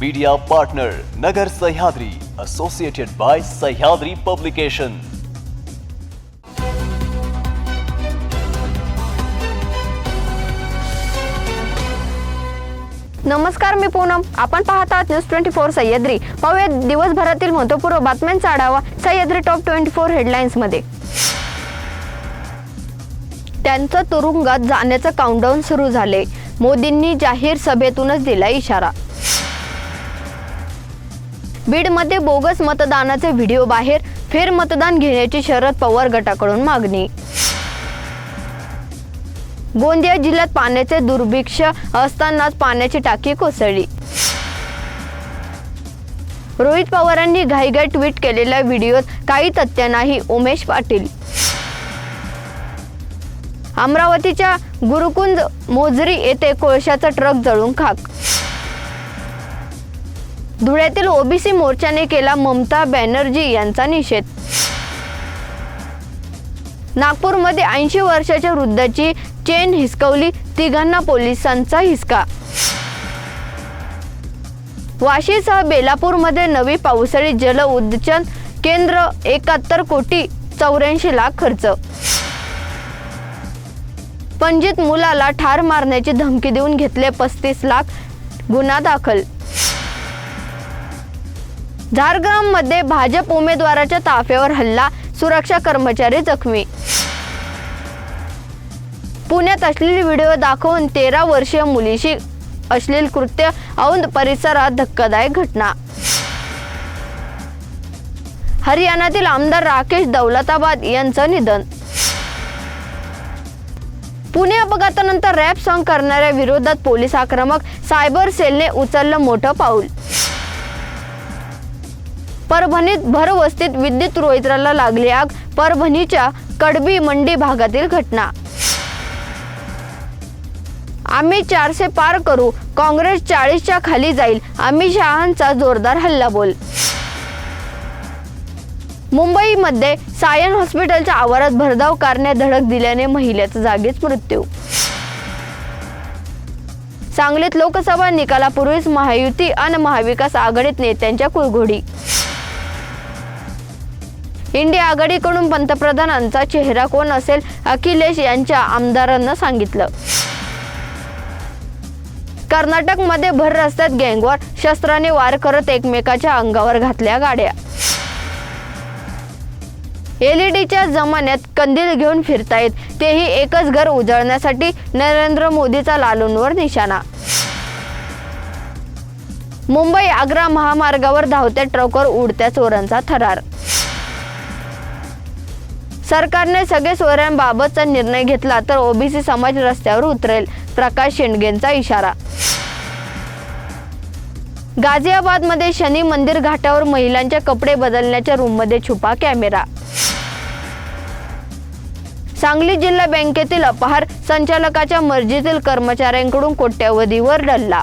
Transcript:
Media partner Nagar Sahyadri associated by Sahyadri publication नमस्कार मी पूनम. आपण पाहत आहात न्यूज ट्वेंटी फोर सह्याद्री. पाहूया दिवसभरातील महत्त्वपूर्ण बातम्यांचा आढावा सह्याद्री टॉप ट्वेंटी फोर हेडलाईन्समध्ये. त्यांचं तुरुंगात जाण्याचं काउंटडाऊन सुरू झाले. मोदींनी जाहीर सभेतूनच दिला इशारा. बीडमध्ये बोगस मतदानाचे व्हिडिओ बाहेर फेरमतदान घेण्याची शरद पवार गटाकडून मागणी. गोंदिया जिल्ह्यात पाण्याचे दुर्भिक्ष असतानाच पाण्याची टाकी कोसळली. रोहित पवारांनी घाईघाई ट्विट केलेल्या व्हिडिओत काही तथ्य नाही उमेश पाटील. अमरावतीच्या गुरुकुंज मोजरी येथे कोळशाचा ट्रक जळून खाक धुळ्यातील ओबीसी मोर्चाने केला ममता बॅनर्जी यांचा निषेध. नागपूरमध्ये ऐंशी वर्षाच्या वृद्धाची चेन हिसकवली तिघांना पोलिसांचा हिसका. वाशीसह बेलापूरमध्ये नवी पावसाळी जल उद्दचन केंद्र एकाहत्तर कोटी चौऱ्याऐंशी लाख खर्च. पणजीत मुलाला ठार मारण्याची धमकी देऊन घेतले पस्तीस लाख गुन्हा दाखल. झारग्राममध्ये भाजप उमेदवाराच्या ताफ्यावर हल्ला सुरक्षा कर्मचारी जखमी. पुण्यात अश्लील व्हिडिओ दाखवून तेरा वर्षीय मुलीशी अश्लील कृत्य औंध परिसरात धक्कादायक घटना. हरियाणातील आमदार राकेश दौलताबाद यांचं निधन. पुणे अपघातानंतर रॅप सॉंग करणाऱ्या विरोधात पोलीस आक्रमक सायबर सेलने उचललं मोठं पाऊल. परभणीत भरवस्तीत विद्युत रोहित्राला लागली आग परभणीच्या कडबी मंडी भागातील घटना. आम्ही चारशे पार करू काँग्रेस चाळीसच्या खाली जाईल आम्ही शहांचा जोरदार हल्लाबोल मुंबईमध्ये सायन हॉस्पिटलच्या आवारात भरधाव कारने धडक दिल्याने महिलेचा जागीच मृत्यू. सांगलीत लोकसभा निकालापूर्वीच महायुती आणि महाविकास आघाडीत नेत्यांच्या कुरघोडी इंडिया आघाडीकडून पंतप्रधानांचा चेहरा कोण असेल? अखिलेश यांच्या आमदारांना सांगितलं. कर्नाटकमध्ये भर रस्त्यात गँगवर शस्त्राने वार करत एकमेकाच्या अंगावर घातल्या गाड्या. एलईडीच्या जमान्यात कंदील घेऊन फिरतायत. तेही एकच घर उजळण्यासाठी नरेंद्र मोदीचा लालूंवर निशाणा. मुंबई आग्रा महामार्गावर धावत्या ट्रकवर उडत्या चोरांचा थरार. सरकारने सगळे चोऱ्यांबाबतचा निर्णय घेतला तर ओबीसी समाज रस्त्यावर उतरेल प्रकाश शेंडगेंचा इशारा. गाझियाबादमध्ये शनी मंदिर घाटावर महिलांचे कपडे बदलण्याच्या रूममध्ये छुपा कॅमेरा. सांगली जिल्हा बँकेतील अपहार संचालकाच्या मर्जीतील कर्मचाऱ्यांकडून कोट्यवधीवर डल्ला.